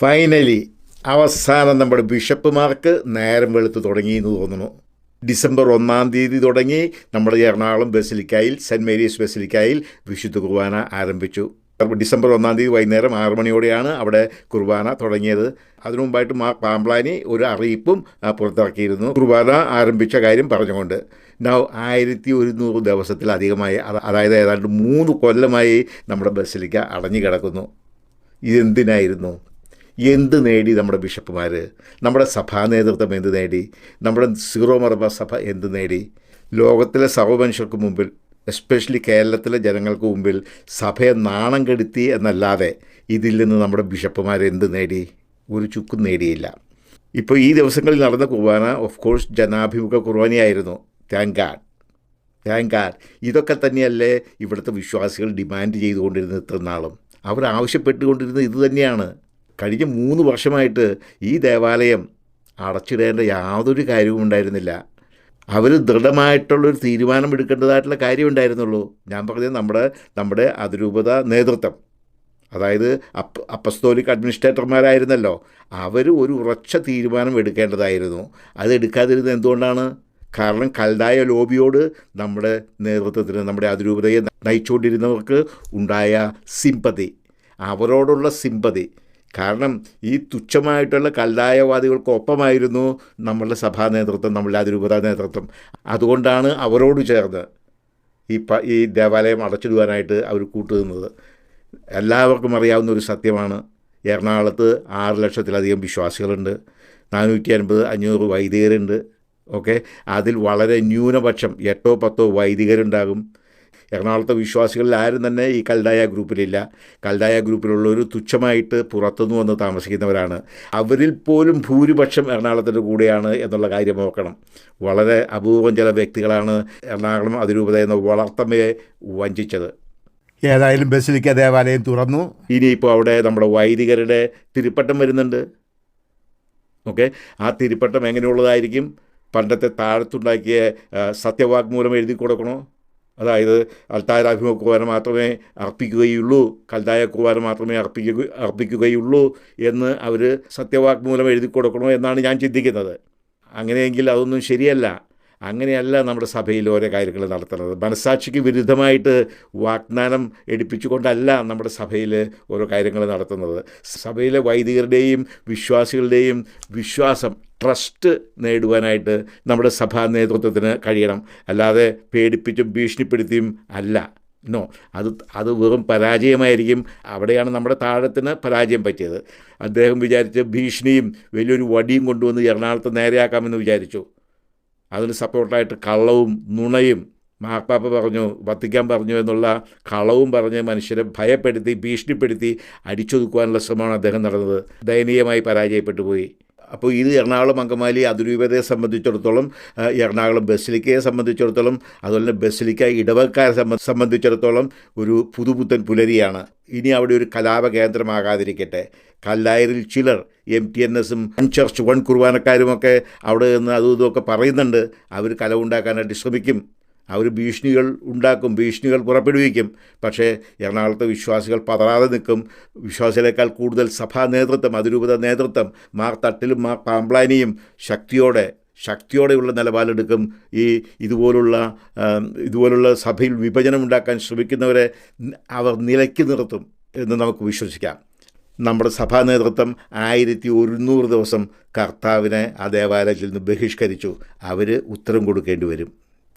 Finally അവസാനം നമ്മുടെ ബിഷപ്പുമാർക്ക് നേരം വെളുത്ത് തുടങ്ങി എന്ന് തോന്നുന്നു. ഡിസംബർ ഒന്നാം തീയതി തുടങ്ങി നമ്മുടെ എറണാകുളം ബസിലിക്കായിൽ സെന്റ് മേരീസ് ബസിലിക്കായിൽ വിശുദ്ധ കുർബാന ആരംഭിച്ചു. ഡിസംബർ ഒന്നാം തീയതി വൈകുന്നേരം ആറു മണിയോടെയാണ് അവിടെ കുർബാന തുടങ്ങിയത്. അതിനു മുമ്പായിട്ട് മാ പാമ്പ്ലാനി ഒരു അറിയിപ്പും പുറത്തിറക്കിയിരുന്നു. കുർബാന ആരംഭിച്ച കാര്യം പറഞ്ഞുകൊണ്ട്. നൗ ആയിരത്തി ഒരുന്നൂറ് ദിവസത്തിലധികമായി അതായത് ഏതാണ്ട് മൂന്ന് കൊല്ലമായി നമ്മുടെ ബസിലിക്ക അടഞ്ഞു കിടക്കുന്നു ഇതെന്തിനായിരുന്നു? എന്ത് നേടി നമ്മുടെ ബിഷപ്പുമാർ നമ്മുടെ സഭാ നേതൃത്വം എന്ത് നേടി? നമ്മുടെ സീറോ മലബാർ സഭ എന്ത് നേടി? ലോകത്തിലെ സർവമനുഷ്യർക്ക് മുമ്പിൽ എസ്പെഷ്യലി കേരളത്തിലെ ജനങ്ങൾക്ക് മുമ്പിൽ സഭയെ നാണം കെടുത്തി എന്നല്ലാതെ ഇതിൽ നിന്ന് നമ്മുടെ ബിഷപ്പുമാർ എന്ത് നേടി? ഒരു ചുക്കും നേടിയില്ല. ഇപ്പോൾ ഈ ദിവസങ്ങളിൽ നടന്ന കുർബാന ഓഫ് കോഴ്സ് ജനാഭിമുഖ കുർബാനയായിരുന്നു. താങ്ക് ഗാഡ് താങ്ക് ഗാഡ് ഇതൊക്കെ തന്നെയല്ലേ ഇവിടുത്തെ വിശ്വാസികൾ ഡിമാൻഡ് ചെയ്തുകൊണ്ടിരുന്നത് ഇത്ര നാളും അവർ ആവശ്യപ്പെട്ടുകൊണ്ടിരുന്നത് ഇത് തന്നെയാണ്. കഴിഞ്ഞ മൂന്ന് വർഷമായിട്ട് ഈ ദേവാലയം അടച്ചിടേണ്ട യാതൊരു കാര്യവും ഉണ്ടായിരുന്നില്ല. അവർ ദൃഢമായിട്ടുള്ളൊരു തീരുമാനം എടുക്കേണ്ടതായിട്ടുള്ള കാര്യം ഉണ്ടായിരുന്നുള്ളൂ. ഞാൻ പറഞ്ഞത് നമ്മുടെ നമ്മുടെ അതിരൂപത നേതൃത്വം. അതായത് അപ്പ അപ്പസ്തോലിക് അഡ്മിനിസ്ട്രേറ്റർമാരായിരുന്നല്ലോ. അവർ ഒരു ഉറച്ച തീരുമാനം എടുക്കേണ്ടതായിരുന്നു. അത് എടുക്കാതിരുന്നത് എന്തുകൊണ്ടാണ്? കാരണം കൽതായ ലോബിയോട് നമ്മുടെ നേതൃത്വത്തിന് നമ്മുടെ അതിരൂപതയെ നയിച്ചുകൊണ്ടിരുന്നവർക്ക് ഉണ്ടായ സിമ്പതി. അവരോടുള്ള സിമ്പതി. കാരണം ഈ തുച്ഛമായിട്ടുള്ള കല്ലായവാദികൾക്കൊപ്പമായിരുന്നു നമ്മളുടെ സഭാ നേതൃത്വം നമ്മളുടെ അതിരൂപത നേതൃത്വം. അതുകൊണ്ടാണ് അവരോട് ചേർന്ന് ഈ പ ഈ ദേവാലയം അടച്ചിടുവാനായിട്ട് അവർ കൂട്ടുനിന്നത്. എല്ലാവർക്കും അറിയാവുന്ന ഒരു സത്യമാണ് എറണാകുളത്ത് ആറ് ലക്ഷത്തിലധികം വിശ്വാസികളുണ്ട് നാനൂറ്റി അൻപത് അഞ്ഞൂറ് വൈദികരുണ്ട് ഓക്കെ? അതിൽ വളരെ ന്യൂനപക്ഷം എട്ടോ പത്തോ വൈദികരുണ്ടാകും. എറണാകുളത്തെ വിശ്വാസികളിൽ ആരും തന്നെ ഈ കൽദായ ഗ്രൂപ്പിലില്ല. കൽദായ ഗ്രൂപ്പിലുള്ളവർ തുച്ഛമായിട്ട് പുറത്തുനിന്ന് വന്ന് താമസിക്കുന്നവരാണ്. അവരിൽ പോലും ഭൂരിപക്ഷം എറണാകുളത്തിന്റെ കൂടെയാണ് എന്നുള്ള കാര്യം നോക്കണം വളരെ അപൂർവം ചില വ്യക്തികളാണ് എറണാകുളം അതിരൂപത എന്ന വളർത്തമ്മയെ വഞ്ചിച്ചത്. ഏതായാലും ബസിലിക്ക ദേവാലയം തുറന്നു. ഇനിയിപ്പോൾ അവിടെ നമ്മുടെ വൈദികരുടെ തിരുപ്പട്ടം വരുന്നുണ്ട്. ഓക്കെ? ആ തിരുപ്പട്ടം എങ്ങനെയുള്ളതായിരിക്കും? പണ്ടത്തെ താഴത്തുണ്ടാക്കിയ സത്യവാഗ്മൂലം എഴുതി കൊടുക്കണോ അതായത് അൽത്താര കുർബാന മാത്രമേ അർപ്പിക്കുകയുള്ളൂ കൽതായ കുർബാന മാത്രമേ അർപ്പിക്കുക അർപ്പിക്കുകയുള്ളൂ എന്ന് അവർ സത്യവാക്മൂലം എഴുതി കൊടുക്കണോ എന്നാണ് ഞാൻ ചിന്തിക്കുന്നത്. അങ്ങനെയെങ്കിൽ അതൊന്നും ശരിയല്ല. അങ്ങനെയല്ല നമ്മുടെ സഭയിൽ ഓരോ കാര്യങ്ങൾ നടത്തുന്നത്. മനസാക്ഷിക്ക് വിരുദ്ധമായിട്ട് വാഗ്ദാനം എടുപ്പിച്ചുകൊണ്ടല്ല നമ്മുടെ സഭയിൽ ഓരോ കാര്യങ്ങൾ നടത്തുന്നത്. സഭയിലെ വൈദികരുടെയും വിശ്വാസികളുടെയും വിശ്വാസം ട്രസ്റ്റ് നേടുവാനായിട്ട് നമ്മുടെ സഭാ നേതൃത്വത്തിന് കഴിയണം. അല്ലാതെ പേടിപ്പിച്ചും ഭീഷണിപ്പെടുത്തിയും അല്ല. നോ അത് അത് വെറും പരാജയമായിരിക്കും. അവിടെയാണ് നമ്മുടെ താഴത്തിന് പരാജയം പറ്റിയത്. അദ്ദേഹം വിചാരിച്ച് ഭീഷണിയും വലിയൊരു വടിയും കൊണ്ടുവന്ന് എറണാകുളത്ത് നേരെയാക്കാമെന്ന് വിചാരിച്ചു. അതിന് സപ്പോർട്ടായിട്ട് കള്ളവും നുണയും മാർപ്പാപ്പ പറഞ്ഞു വത്തിക്കാൻ പറഞ്ഞു എന്നുള്ള കളവും പറഞ്ഞ് മനുഷ്യരെ ഭയപ്പെടുത്തി ഭീഷണിപ്പെടുത്തി അടിച്ചൊതുക്കുവാനുള്ള ശ്രമമാണ് അദ്ദേഹം നടന്നത്. ദയനീയമായി പരാജയപ്പെട്ടു പോയി. അപ്പോൾ ഇത് എറണാകുളം അങ്കമാലി അതിരൂപതയെ സംബന്ധിച്ചിടത്തോളം എറണാകുളം ബസിലിക്കയെ സംബന്ധിച്ചിടത്തോളം അതുപോലെ തന്നെ ബസിലിക്ക ഇടവക്കാരെ സംബ- സംബന്ധിച്ചിടത്തോളം ഒരു പുതുപുത്തൻ പുലരിയാണ്. ഇനി അവിടെ ഒരു കലാപ കേന്ദ്രമാകാതിരിക്കട്ടെ കല്ലായരിൽ ചിലർ എം ടി എൻ എസും ചർച്ച് വൺ കുർബാനക്കാരുമൊക്കെ അവിടെ നിന്ന് അതും ഇതുമൊക്കെ പറയുന്നുണ്ട്. അവർ കലവുണ്ടാക്കാനായിട്ട് ശ്രമിക്കും. അവർ ഭീഷണികൾ ഉണ്ടാക്കും ഭീഷണികൾ പുറപ്പെടുവിക്കും. പക്ഷേ എറണാകുളത്തെ വിശ്വാസികൾ പതറാതെ നിൽക്കും. വിശ്വാസികളെക്കാൾ കൂടുതൽ സഭാ നേതൃത്വം അതിരൂപത നേതൃത്വം മാർ തട്ടിലും മാർ പാമ്പ്ലാനിയും ശക്തിയോടെ ശക്തിയോടെയുള്ള നിലപാടെടുക്കും. ഈ ഇതുപോലുള്ള ഇതുപോലുള്ള സഭയിൽ വിഭജനം ഉണ്ടാക്കാൻ ശ്രമിക്കുന്നവരെ അവർ നിലയ്ക്ക് നിർത്തും എന്ന് നമുക്ക് വിശ്വസിക്കാം. നമ്മുടെ സഭാ നേതൃത്വം ആയിരത്തി ഒരുന്നൂറ് ദിവസം കർത്താവിനെ ആ ദേവാലയത്തിൽ നിന്ന് ബഹിഷ്കരിച്ചു. അവർ ഉത്തരം കൊടുക്കേണ്ടി വരും.